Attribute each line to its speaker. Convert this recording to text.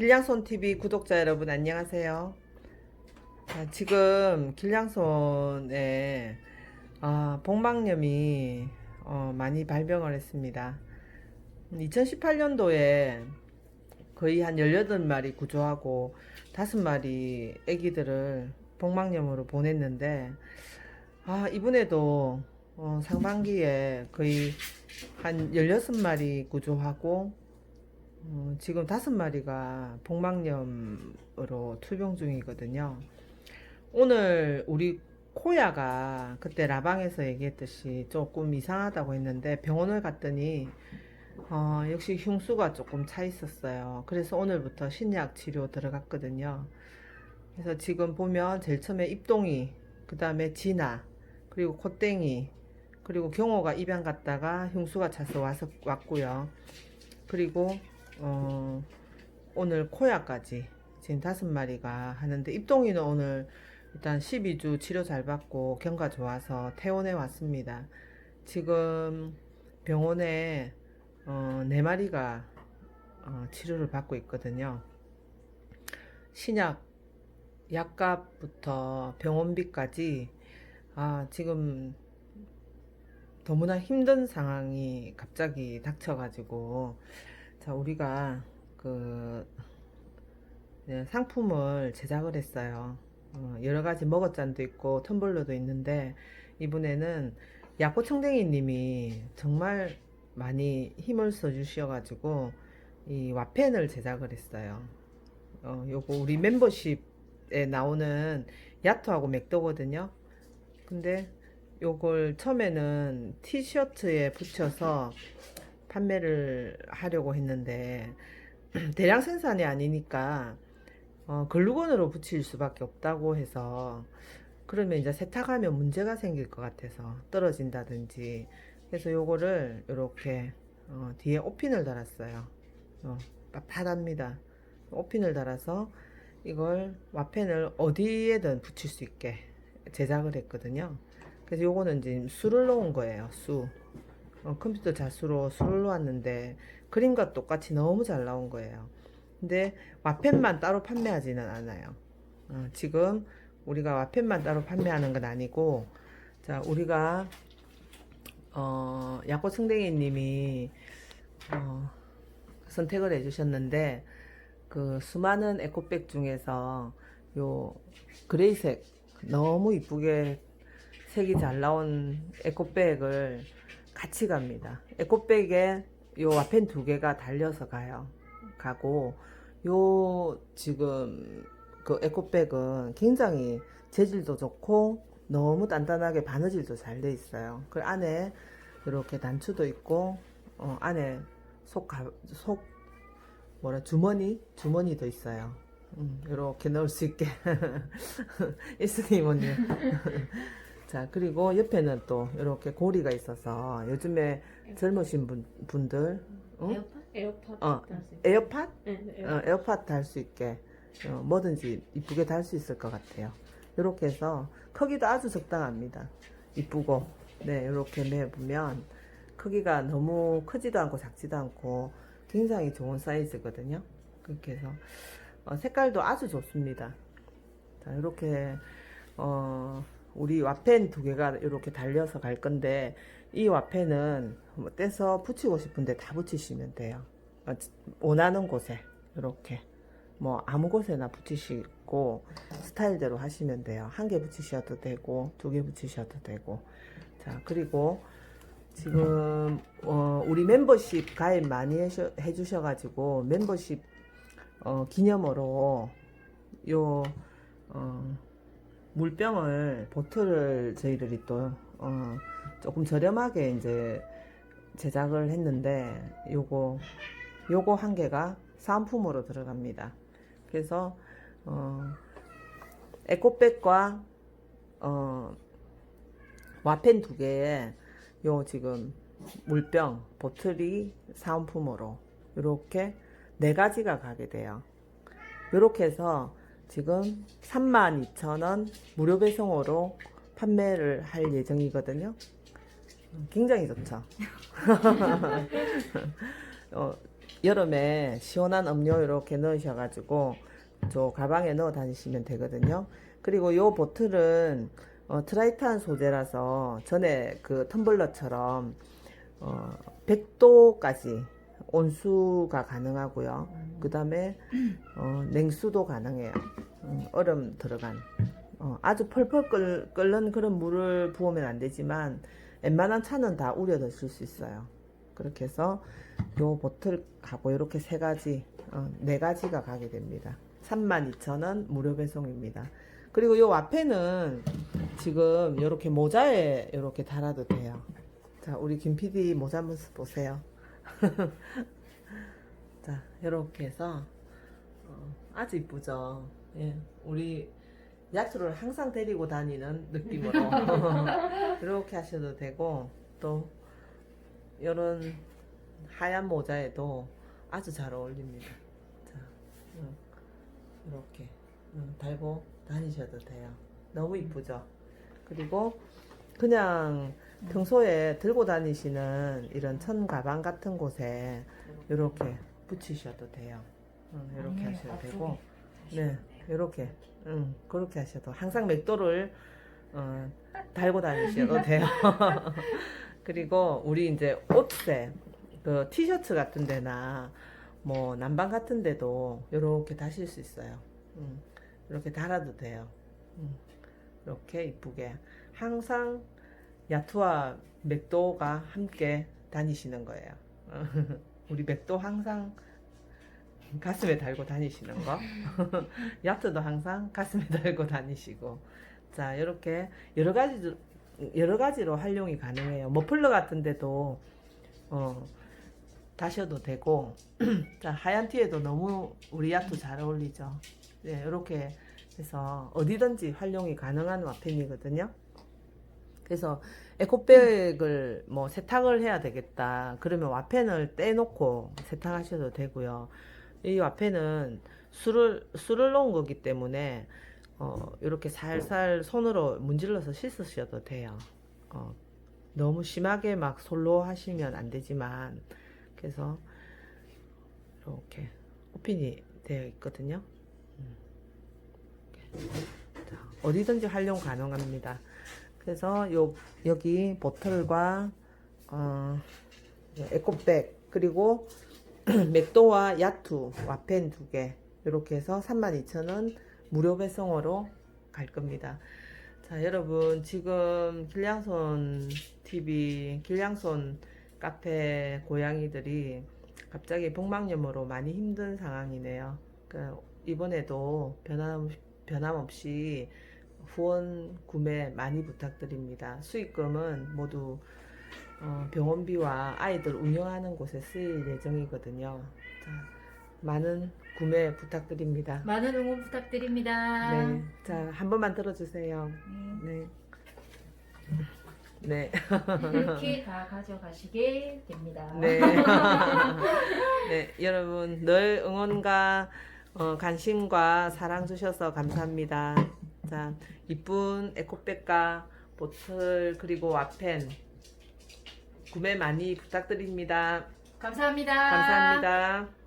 Speaker 1: 길냥손 TV 구독자 여러분 안녕하세요. 자, 지금 길냥손에 아, 복막염이 어, 많이 발병을 했습니다. 2018년도에 거의 한 18마리 구조하고 5마리 아기들을 복막염으로 보냈는데 아, 이번에도 어, 상반기에 거의 한 16마리 구조하고 어, 지금 다섯 마리가 복막염으로 투병 중이거든요. 오늘 우리 코야가 그때 라방에서 얘기했듯이 조금 이상하다고 했는데 병원을 갔더니 어, 역시 흉수가 조금 차 있었어요. 그래서 오늘부터 신약 치료 들어갔거든요. 그래서 지금 보면 제일 처음에 입동이, 그 다음에 진아, 그리고 콧땡이, 그리고 경호가 입양 갔다가 흉수가 차서 와서 왔고요. 그리고 어, 오늘 코야까지 지금 다섯 마리가 하는데 입동이는 오늘 일단 12주 치료 잘 받고 경과 좋아서 퇴원해 왔습니다. 지금 병원에 어, 네 마리가 어, 치료를 받고 있거든요. 신약 약값부터 병원비까지 아, 지금 너무나 힘든 상황이 갑자기 닥쳐가지고 자 우리가 그 네, 상품을 제작을 했어요. 어, 여러 가지 머거잔도 있고 텀블러도 있는데 이번에는 야코청댕이 님이 정말 많이 힘을 써주셔 가지고 이 와펜을 제작을 했어요. 어, 요거 우리 멤버십에 나오는 야토하고 맥도거든요. 근데 요걸 처음에는 티셔츠에 붙여서 판매를 하려고 했는데 대량 생산이 아니니까 어, 글루건으로 붙일 수밖에 없다고 해서 그러면 이제 세탁하면 문제가 생길 것 같아서 떨어진다든지 그래서 요거를 이렇게 어, 뒤에 오핀을 달았어요. 어, 빳빳합니다. 오핀을 달아서 이걸 와펜을 어디에든 붙일 수 있게 제작을 했거든요. 그래서 요거는 이제 수를 놓은 거예요. 수. 어, 컴퓨터 자수로 수를 놓았는데 그림과 똑같이 너무 잘 나온 거예요. 근데 와펜만 따로 판매하지는 않아요. 어, 지금 우리가 와펜만 따로 판매하는 건 아니고 자 우리가 어, 야코 승댕이님이 어, 선택을 해주셨는데 그 수많은 에코백 중에서 요 그레이색 너무 이쁘게 색이 잘 나온 에코백을 같이 갑니다. 에코백에 요 와펜 두 개가 달려서 가요. 가고 요 지금 그 에코백은 굉장히 재질도 좋고 너무 단단하게 바느질도 잘 돼 있어요. 그 안에 이렇게 단추도 있고 어, 안에 속, 가, 속 뭐라 주머니 주머니도 있어요. 음, 이렇게 넣을 수 있게 이스님은요. 자 그리고 옆에는 또 이렇게 고리가 있어서 요즘에 젊으신 분, 분들 응?
Speaker 2: 에어팟? 에어팟
Speaker 1: 어. 에어팟
Speaker 2: 네, 네,
Speaker 1: 어, 에어팟 달 수 있게 어, 뭐든지 이쁘게 달 수 있을 것 같아요. 이렇게 해서 크기도 아주 적당합니다. 이쁘고 네 이렇게 매보면 크기가 너무 크지도 않고 작지도 않고 굉장히 좋은 사이즈거든요. 그렇게 해서 어, 색깔도 아주 좋습니다. 자 이렇게 어, 우리 와펜 두 개가 이렇게 달려서 갈 건데 이 와펜은 뭐 떼서 붙이고 싶은데 다 붙이시면 돼요. 어, 원하는 곳에 이렇게 뭐 아무 곳에나 붙이시고 스타일대로 하시면 돼요. 한 개 붙이셔도 되고 두 개 붙이셔도 되고 자 그리고 지금 어, 우리 멤버십 가입 많이 해셔, 해주셔 가지고 멤버십 어, 기념으로 요 어, 물병을 보틀을 저희들이 또 어, 조금 저렴하게 이제 제작을 했는데 요거 요거 한 개가 사은품으로 들어갑니다. 그래서 어, 에코백과 어, 와펜 두 개에 요 지금 물병 보틀이 사은품으로 이렇게 네 가지가 가게 돼요. 이렇게 해서 지금 32,000원 무료 배송으로 판매를 할 예정이거든요. 굉장히 좋죠. 어, 여름에 시원한 음료 이렇게 넣으셔가지고 저 가방에 넣어 다니시면 되거든요. 그리고 요 보틀은 어, 트라이탄 소재라서 전에 그 텀블러처럼 어, 100도까지 온수가 가능하고요. 그 다음에 어, 냉수도 가능해요. 음, 얼음 들어간 어, 아주 펄펄 끓, 끓는 그런 물을 부으면 안 되지만 웬만한 차는 다 우려 드실 수 있어요. 그렇게 해서 요 보틀 가고 이렇게 세 가지 어, 네 가지가 가게 됩니다. 32,000원 무료 배송입니다. 그리고 요 앞에는 지금 이렇게 모자에 이렇게 달아도 돼요. 자, 우리 김 PD 모자 한번 보세요. 자, 이렇게 해서 어, 아주 이쁘죠. 예, 우리 야투를 항상 데리고 다니는 느낌으로 이렇게 하셔도 되고 또 이런 하얀 모자에도 아주 잘 어울립니다. 자, 음, 이렇게 음, 달고 다니셔도 돼요. 너무 이쁘죠. 그리고 그냥 평소에 들고 다니시는 이런 천 가방 같은 곳에 이렇게 붙이셔도 돼요. 음, 이렇게
Speaker 2: 아니에요.
Speaker 1: 하셔도 되고, 네. 이렇게, 음, 그렇게 하셔도 항상 맥도를 어, 달고 다니셔도 돼요. 그리고 우리 이제 옷에 그 티셔츠 같은 데나 뭐 난방 같은 데도 이렇게 다실 수 있어요. 음, 이렇게 달아도 돼요. 음, 이렇게 이쁘게 항상 야투와 맥도가 함께 다니시는 거예요. 우리 맥도 항상 가슴에 달고 다니시는 거. 야트도 항상 가슴에 달고 다니시고. 자, 이렇게 여러 가지 여러 가지로 활용이 가능해요. 머플러 같은 데도 어 다셔도 되고. 자, 하얀 티에도 너무 우리 야트 잘 어울리죠. 네, 이렇게 해서 어디든지 활용이 가능한 와펜이거든요. 그래서 에코백을 뭐 세탁을 해야 되겠다. 그러면 와펜을 떼놓고 세탁하셔도 되고요. 이 와펜은 술을 술을 넣은 거기 때문에 어, 이렇게 살살 손으로 문질러서 씻으셔도 돼요. 어, 너무 심하게 막 솔로 하시면 안 되지만 그래서 이렇게 오픈이 되어 있거든요. 음. 자, 어디든지 활용 가능합니다. 그래서 요 여기 보틀과 어, 에코백 그리고 맥도와 야투 와펜 두 개 이렇게 해서 32,000원 무료 배송으로 갈 겁니다. 자 여러분 지금 길냥손 TV 길냥손 카페 고양이들이 갑자기 복막염으로 많이 힘든 상황이네요. 그 이번에도 변함 변함없이 후원 구매 많이 부탁드립니다. 수익금은 모두 어, 병원비와 아이들 운영하는 곳에 쓰일 예정이거든요. 자, 많은 구매 부탁드립니다.
Speaker 2: 많은 응원 부탁드립니다.
Speaker 1: 네, 자, 한 번만 들어주세요. 네. 네.
Speaker 2: 이렇게 다 가져가시게 됩니다.
Speaker 1: 네. 네, 여러분 늘 응원과 어, 관심과 사랑 주셔서 감사합니다. 자, 이쁜 에코백과 보틀 그리고 와펜 구매 많이 부탁드립니다.
Speaker 2: 감사합니다.
Speaker 1: 감사합니다.